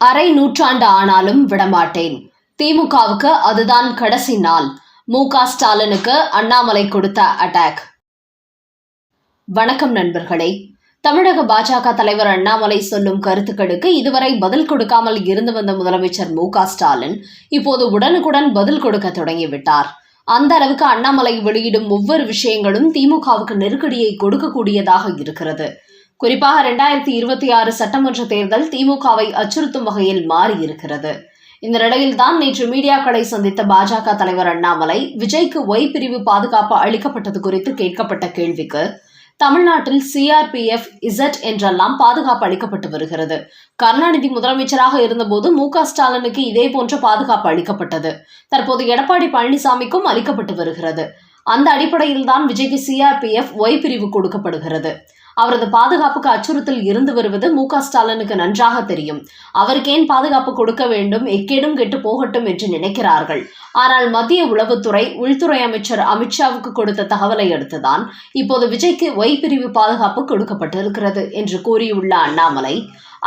அரை நூற்றாண்டு ஆனாலும் விடமாட்டேன். திமுகவுக்கு அதுதான் கடைசி நாள். மு. க. ஸ்டாலினுக்கு அண்ணாமலை கொடுத்த அட்டாக். வணக்கம் நண்பர்களே. தமிழக பாஜக தலைவர் அண்ணாமலை சொல்லும் கருத்துக்களுக்கு இதுவரை பதில் கொடுக்காமல் இருந்து வந்த முதலமைச்சர் மு. க. ஸ்டாலின் இப்போது உடனுக்குடன் பதில் கொடுக்க தொடங்கிவிட்டார். அந்த அளவுக்கு அண்ணாமலை வெளியிடும் ஒவ்வொரு விஷயங்களும் திமுகவுக்கு நெருக்கடியை கொடுக்கக்கூடியதாக இருக்கிறது. குறிப்பாக இரண்டாயிரத்தி இருபத்தி ஆறு சட்டமன்ற தேர்தல் திமுகவை அச்சுறுத்தும் வகையில் மாறியிருக்கிறது. இந்த நிலையில்தான் நேற்று மீடியாக்களை சந்தித்த பாஜக தலைவர் அண்ணாமலை விஜய்க்கு ஒய் பிரிவு பாதுகாப்பு அளிக்கப்பட்டது குறித்து கேட்கப்பட்ட கேள்விக்கு தமிழ்நாட்டில் சிஆர்பிஎஃப் இசட் என்றெல்லாம் பாதுகாப்பு அளிக்கப்பட்டு வருகிறது. கருணாநிதி முதலமைச்சராக இருந்தபோது மு க ஸ்டாலினுக்கு இதே போன்ற பாதுகாப்பு அளிக்கப்பட்டது. தற்போது எடப்பாடி பழனிசாமிக்கும் அளிக்கப்பட்டு வருகிறது. அந்த அடிப்படையில் தான் விஜய்க்கு சிஆர்பிஎஃப் ஒய் பிரிவு கொடுக்கப்படுகிறது. அவரது பாதுகாப்புக்கு அச்சுறுத்தல் இருந்து வருவது மு ஸ்டாலினுக்கு நன்றாக தெரியும். அவருக்கேன் பாதுகாப்பு கொடுக்க வேண்டும் எக்கேடும் கெட்டு போகட்டும் என்று நினைக்கிறார்கள். ஆனால் மத்திய உளவுத்துறை உள்துறை அமைச்சர் அமித்ஷாவுக்கு கொடுத்த தகவலை அடுத்துதான் இப்போது விஜய்க்கு ஒய் பிரிவு பாதுகாப்பு கொடுக்கப்பட்டிருக்கிறது என்று கூறியுள்ள அண்ணாமலை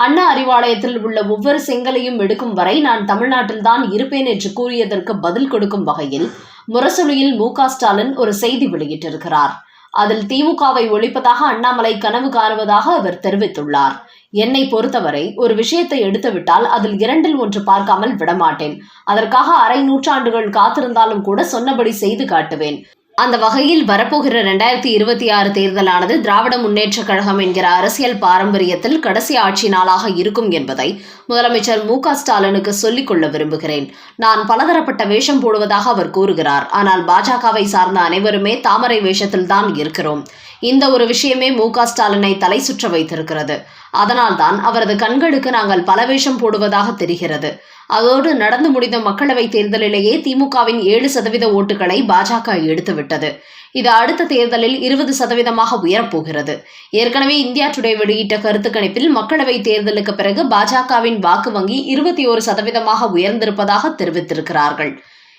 அண்ணா அறிவாலயத்தில் உள்ள ஒவ்வொரு செங்கலையும் எடுக்கும் வரை நான் தமிழ்நாட்டில்தான் இருப்பேன் என்று கூறியதற்கு பதில் கொடுக்கும் வகையில் முரசொலியில் மு ஸ்டாலின் ஒரு செய்தி வெளியிட்டிருக்கிறார். அதில் திமுகவை ஒழிப்பதாக அண்ணாமலை கனவு காணுவதாக அவர் தெரிவித்துள்ளார். என்னை பொறுத்தவரை ஒரு விஷயத்தை எடுத்துவிட்டால் அதில் இரண்டில் ஒன்று பார்க்காமல் விடமாட்டேன். அதற்காக அரை நூற்றாண்டுகள் காத்திருந்தாலும் கூட சொன்னபடி செய்து காட்டுவேன். அந்த வகையில் வரப்போகிற ரெண்டாயிரத்தி இருபத்தி ஆறு தேர்தலானது திராவிட முன்னேற்றக் கழகம் என்கிற அரசியல் பாரம்பரியத்தில் கடைசி ஆட்சி நாளாக இருக்கும் என்பதை முதலமைச்சர் மு க ஸ்டாலினுக்கு சொல்லிக் கொள்ள விரும்புகிறேன். நான் பலதரப்பட்ட வேஷம் போடுவதாக அவர் கூறுகிறார். ஆனால் பாஜகவை சார்ந்த அனைவருமே தாமரை வேஷத்தில் தான் இருக்கிறோம். இந்த ஒரு விஷயமே மு க ஸ்டாலினை தலை சுற்ற வைத்திருக்கிறது. அதனால்தான் அவரது கண்களுக்கு நாங்கள் பல வேஷம் போடுவதாக தெரிகிறது. அதோடு நடந்து முடிந்த மக்களவைத் தேர்தலிலேயே திமுகவின் ஏழு சதவீத ஓட்டுகளை பாஜக எடுத்துவிட்டது. இது அடுத்த தேர்தலில் இருபது சதவீதமாக உயரப்போகிறது. ஏற்கனவே இந்தியா டுடே வெளியிட்ட கருத்து கணிப்பில் மக்களவைத் தேர்தலுக்கு பிறகு பாஜகவின் வாக்கு வங்கி இருபத்தி ஒரு சதவீதமாக உயர்ந்திருப்பதாக தெரிவித்திருக்கிறார்கள்.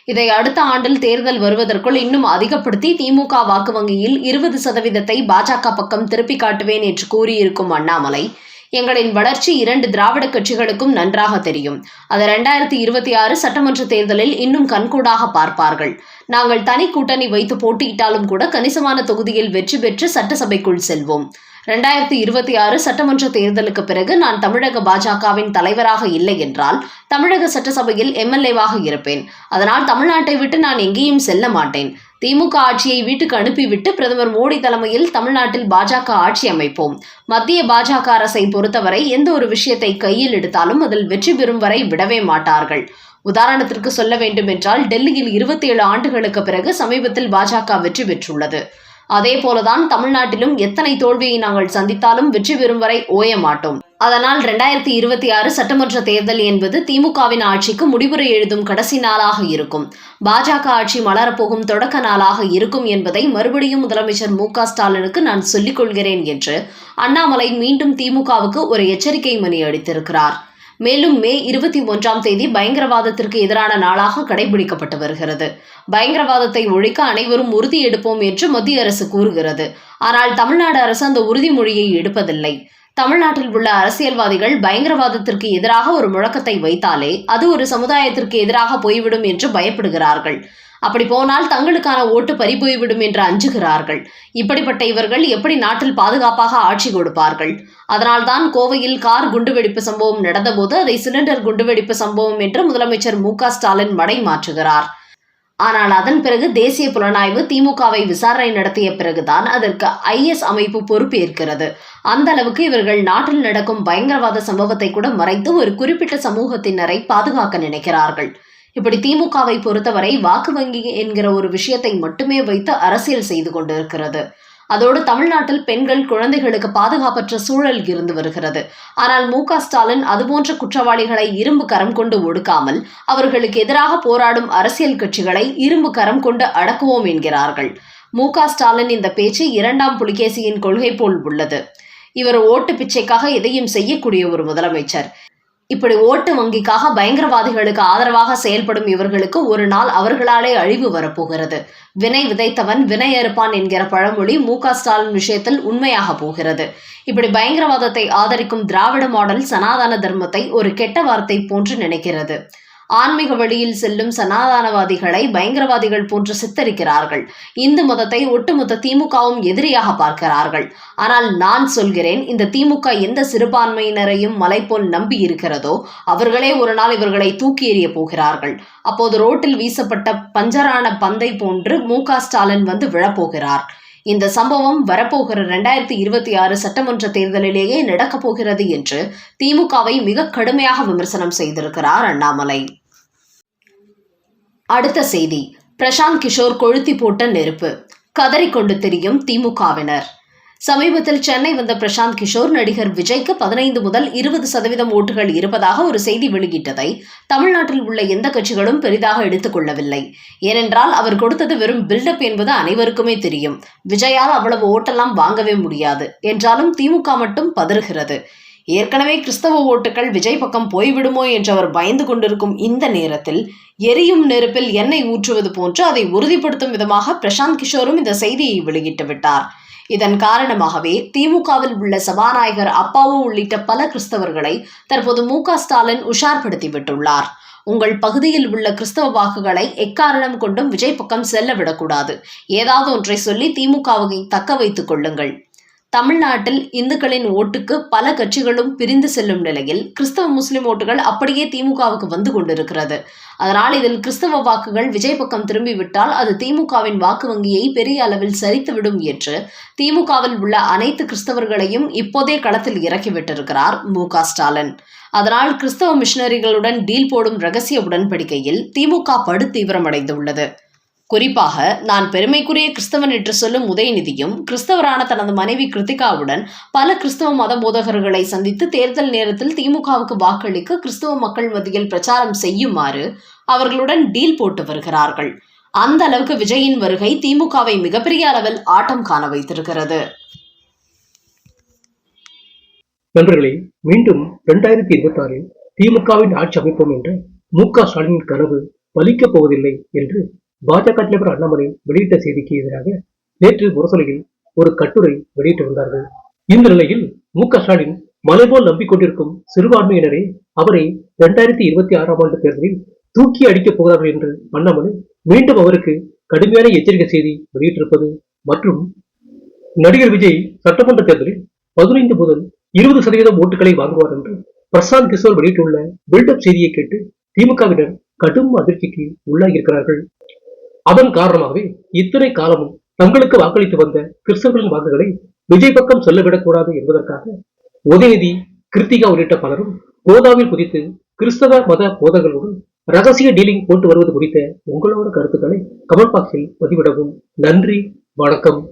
இதை அடுத்த ஆண்டில் தேர்தல் வருவதற்குள் இன்னும் அதிகப்படுத்தி திமுக வாக்கு வங்கியில் இருபது சதவீதத்தை பாஜக பக்கம் திருப்பி காட்டுவேன் என்று கூறியிருக்கும் அண்ணாமலை எங்களின் வளர்ச்சி இரண்டு திராவிட கட்சிகளுக்கும் நன்றாக தெரியும். அது ரெண்டாயிரத்தி இருபத்தி ஆறு சட்டமன்ற தேர்தலில் இன்னும் கண்கூடாக பார்ப்பார்கள். நாங்கள் தனி கூட்டணி வைத்து போட்டியிட்டாலும் கூட கணிசமான தொகுதியில் வெற்றி பெற்று சட்டசபைக்குள் செல்வோம். ரெண்டாயிரத்தி இருபத்தி ஆறு சட்டமன்ற தேர்தலுக்கு பிறகு நான் தமிழக பாஜகவின் தலைவராக இல்லை என்றால் தமிழக சட்டசபையில் எம்எல்ஏவாக இருப்பேன். அதனால் தமிழ்நாட்டை விட்டு நான் எங்கேயும் செல்ல மாட்டேன். திமுக ஆட்சியை வீட்டுக்கு அனுப்பிவிட்டு பிரதமர் மோடி தலைமையில் தமிழ்நாட்டில் பாஜக ஆட்சி அமைப்போம். மத்திய பாஜக அரசை பொறுத்தவரை எந்த ஒரு விஷயத்தை கையில் எடுத்தாலும் அதில் வெற்றி பெறும் வரை விடவே மாட்டார்கள். உதாரணத்திற்கு சொல்ல வேண்டும் என்றால் டெல்லியில் இருபத்தி ஏழு ஆண்டுகளுக்கு பிறகு சமீபத்தில் பாஜக வெற்றி பெற்றுள்ளது. அதே போலதான் தமிழ்நாட்டிலும் எத்தனை தோல்வியை நாங்கள் சந்தித்தாலும் வெற்றி பெறும் வரை ஓய மாட்டோம். அதனால் ரெண்டாயிரத்தி இருபத்தி ஆறு சட்டமன்ற தேர்தல் என்பது திமுகவின் ஆட்சிக்கு முடிவுரை எழுதும் கடைசி நாளாக இருக்கும். பாஜக ஆட்சி மலரப்போகும் தொடக்க நாளாக இருக்கும் என்பதை மறுபடியும் முதலமைச்சர் மு க ஸ்டாலினுக்கு நான் சொல்லிக் கொள்கிறேன் என்று அண்ணாமலை மீண்டும் திமுகவுக்கு ஒரு எச்சரிக்கை மணி அடித்திருக்கிறார் மேலும் மே இருபத்தி ஒன்றாம் தேதி பயங்கரவாதத்திற்கு எதிரான நாளாக கடைபிடிக்கப்பட்டு வருகிறது. பயங்கரவாதத்தை ஒழிக்க அனைவரும் உறுதி எடுப்போம் என்று மத்திய அரசு கூறுகிறது. ஆனால் தமிழ்நாடு அரசு அந்த உறுதிமொழியை எடுப்பதில்லை. தமிழ்நாட்டில் உள்ள அரசியல்வாதிகள் பயங்கரவாதத்திற்கு எதிராக ஒரு முழக்கத்தை வைத்தாலே அது ஒரு சமுதாயத்திற்கு எதிராக போய்விடும் என்று பயப்படுகிறார்கள். அப்படி போனால் தங்களுக்கான ஓட்டு பறிபோய்விடும் என்று அஞ்சுகிறார்கள். இப்படிப்பட்ட இவர்கள் எப்படி நாட்டில் பாதுகாப்பாக ஆட்சி கொடுப்பார்கள்? அதனால்தான் கோவையில் கார் குண்டுவெடிப்பு சம்பவம் நடந்தபோது அதை சிலிண்டர் குண்டுவெடிப்பு சம்பவம் என்று முதலமைச்சர் மு க ஸ்டாலின் மடை மாற்றுகிறார். ஆனால் அதன் பிறகு தேசிய புலனாய்வு திமுகவை விசாரணை நடத்திய பிறகுதான் அதற்கு ஐஎஸ் அமைப்பு பொறுப்பேற்கிறது. அந்த அளவுக்கு இவர்கள் நாட்டில் நடக்கும் பயங்கரவாத சம்பவத்தை கூட மறைத்து ஒரு குறிப்பிட்ட சமூகத்தினரை பாதுகாக்க நினைக்கிறார்கள். இப்படி திமுகவை பொறுத்தவரை வாக்கு வங்கி என்கிற ஒரு விஷயத்தை மட்டுமே வைத்து அரசியல் செய்து கொண்டிருக்கிறது. அதோடு தமிழ்நாட்டில் பெண்கள் குழந்தைகளுக்கு பாதுகாப்பற்ற சூழல் இருந்து வருகிறது. ஆனால் மு ஸ்டாலின் அதுபோன்ற குற்றவாளிகளை இரும்பு கரம் கொண்டு ஒடுக்காமல் அவர்களுக்கு எதிராக போராடும் அரசியல் கட்சிகளை இரும்பு கரம் கொண்டு அடக்குவோம் என்கிறார்கள். மு ஸ்டாலின் இந்த பேச்சு இரண்டாம் புலிகேசியின் கொள்கை போல் உள்ளது. இவர் ஓட்டு பிச்சைக்காக எதையும் செய்யக்கூடிய ஒரு முதலமைச்சர். இப்படி ஓட்டு வங்கிக்காக பயங்கரவாதிகளுக்கு ஆதரவாக செயல்படும் இவர்களுக்கு ஒரு நாள் அவர்களாலே அழிவு வரப்போகிறது. வினை விதைத்தவன் வினை அறுப்பான் என்கிற பழமொழி மு க ஸ்டாலின் விஷயத்தில் உண்மையாக போகிறது. இப்படி பயங்கரவாதத்தை ஆதரிக்கும் திராவிட மாடல் சனாதன தர்மத்தை ஒரு கெட்ட வார்த்தை போன்று நினைக்கிறது. ஆன்மீக வழியில் செல்லும் சனாதானவாதிகளை பயங்கரவாதிகள் போன்று சித்தரிக்கிறார்கள். இந்து மதத்தை ஒட்டுமொத்த திமுகவும் எதிரியாக பார்க்கிறார்கள். ஆனால் நான் சொல்கிறேன் இந்த திமுக எந்த சிறுபான்மையினரையும் மலை போல் நம்பி இருக்கிறதோ அவர்களே ஒரு நாள் இவர்களை தூக்கி எறிய போகிறார்கள். அப்போது ரோட்டில் வீசப்பட்ட பஞ்சரான பந்தை போன்று மு. க. ஸ்டாலின் வந்து விழப்போகிறார். இந்த சம்பவம் வரப்போகிற இரண்டாயிரத்தி இருபத்தி ஆறு சட்டமன்ற தேர்தலிலேயே நடக்கப் போகிறது என்று திமுகவை மிக கடுமையாக விமர்சனம் செய்திருக்கிறார் அண்ணாமலை. அடுத்த செய்தி. பிரசாந்த் கிஷோர் கொழுத்தி போட்ட நெருப்பு. கதறிக்கொண்டு திரியும் திமுகவினர். சமீபத்தில் சென்னை வந்த பிரசாந்த் கிஷோர் நடிகர் விஜய்க்கு பதினைந்து முதல் இருபது சதவீதம் ஓட்டுகள் இருப்பதாக ஒரு செய்தி வெளியிட்டதை தமிழ்நாட்டில் உள்ள எந்த கட்சிகளும் பெரிதாக எடுத்துக்கொள்ளவில்லை ஏனென்றால் அவர் கொடுத்தது வெறும் பில்டப் என்பது அனைவருக்குமே தெரியும். விஜயால் அவ்வளவு ஓட்டெல்லாம் வாங்கவே முடியாது. என்றாலும் திமுக மட்டும் பதறுகிறது. ஏற்கனவே கிறிஸ்தவ ஓட்டுகள் விஜய் பக்கம் போய்விடுமோ என்று அவர் பயந்து கொண்டிருக்கும் இந்த நேரத்தில் எரியும் நெருப்பில் எண்ணெய் ஊற்றுவது போன்று அதை உறுதிப்படுத்தும் விதமாக பிரசாந்த் கிஷோரும் இந்த செய்தியை வெளியிட்டு விட்டார். இதன் காரணமாகவே திமுகவில் உள்ள சபாநாயகர் அப்பாவு உள்ளிட்ட பல கிறிஸ்தவர்களை தற்போது மு க ஸ்டாலின் உஷார்படுத்தி விட்டுள்ளார். உங்கள் பகுதியில் உள்ள கிறிஸ்தவ வாக்குகளை எக்காரணம் கொண்டும் விஜய் பக்கம் செல்ல விடக்கூடாது ஏதாவது ஒன்றை சொல்லி திமுகவை தக்க வைத்துக் கொள்ளுங்கள். தமிழ்நாட்டில் இந்துக்களின் ஓட்டுக்கு பல கட்சிகளும் பிரிந்து செல்லும் நிலையில் கிறிஸ்தவ முஸ்லிம் ஓட்டுகள் அப்படியே திமுகவுக்கு வந்து கொண்டிருக்கிறது. அதனால் இதில் கிறிஸ்தவ வாக்குகள் விஜய் பக்கம் திரும்பிவிட்டால் அது திமுகவின் வாக்கு வங்கியை பெரிய அளவில் சரித்துவிடும் என்று திமுகவில் உள்ள அனைத்து கிறிஸ்தவர்களையும் இப்போதே களத்தில் இறக்கிவிட்டிருக்கிறார் மு க ஸ்டாலின். அதனால் கிறிஸ்தவ மிஷனரிகளுடன் டீல் போடும் ரகசிய உடன்படிக்கையில் திமுக படு தீவிரமடைந்துள்ளது. குறிப்பாக நான் பெருமைக்குரிய கிறிஸ்தவன் என்று சொல்லும் உதயநிதியும் கிறிஸ்தவரான தனது மனைவி கிருத்திகாவுடன் பல கிறிஸ்தவ மத போதகர்களை சந்தித்து தேர்தல் நேரத்தில் திமுகவுக்கு வாக்களிக்க கிறிஸ்தவ மக்கள் மத்தியில் பிரச்சாரம் செய்யுமாறு அவர்களுடன் டீல் போட்டு வருகிறார்கள். அந்த அளவுக்கு விஜயின் வருகை திமுகவை மிகப்பெரிய அளவில் ஆட்டம் காண வைத்திருக்கிறது. நண்பர்களே மீண்டும் இரண்டாயிரத்தி இருபத்தி ஆறில் திமுகவின் ஆட்சி அமைப்போம் என்ற மு க ஸ்டாலின் கனவு பலிக்கப் போவதில்லை என்று பாஜக தலைவர் அண்ணாமலை வெளியிட்ட செய்திக்கு எதிராக நேற்று முரசொலியில் ஒரு கட்டுரை வெளியிட்டு வந்தார்கள். இந்த நிலையில் மு க ஸ்டாலின் மலைபோல் நம்பிக்கொண்டிருக்கும் சிறுபான்மையினரே அவரை இரண்டாயிரத்தி இருபத்தி ஆறாம் ஆண்டு தேர்தலில் தூக்கி அடிக்கப் போகிறார்கள் என்று அண்ணாமலை மீண்டும் அவருக்கு கடுமையான எச்சரிக்கை செய்தி வெளியிட்டிருப்பது மற்றும் நடிகர் விஜய் சட்டமன்ற தேர்தலில் பதினைந்து முதல் இருபது சதவீதம் ஓட்டுகளை வாங்குவார் என்று பிரசாந்த் கிஷோர் வெளியிட்டுள்ள பில்டப் செய்தியை கேட்டு திமுகவினர் கடும் அதிர்ச்சிக்கு உள்ளாகியிருக்கிறார்கள். அதன் காரணமாகவே இத்தனை காலமும் தங்களுக்கு வாக்களித்து வந்த கிறிஸ்தவர்களின் வாக்குகளை விஜய் பக்கம் செல்லவிடக்கூடாது என்பதற்காக உதயநிதி கிருத்திகா உள்ளிட்ட பலரும் கோதாவில் குதித்து கிறிஸ்தவ மத போதங்களுடன் ரகசிய டீலிங் போட்டு வருவது குறித்த உங்களோட கருத்துக்களை கமெண்ட் பாக்ஸில் பதிவிடவும். நன்றி வணக்கம்.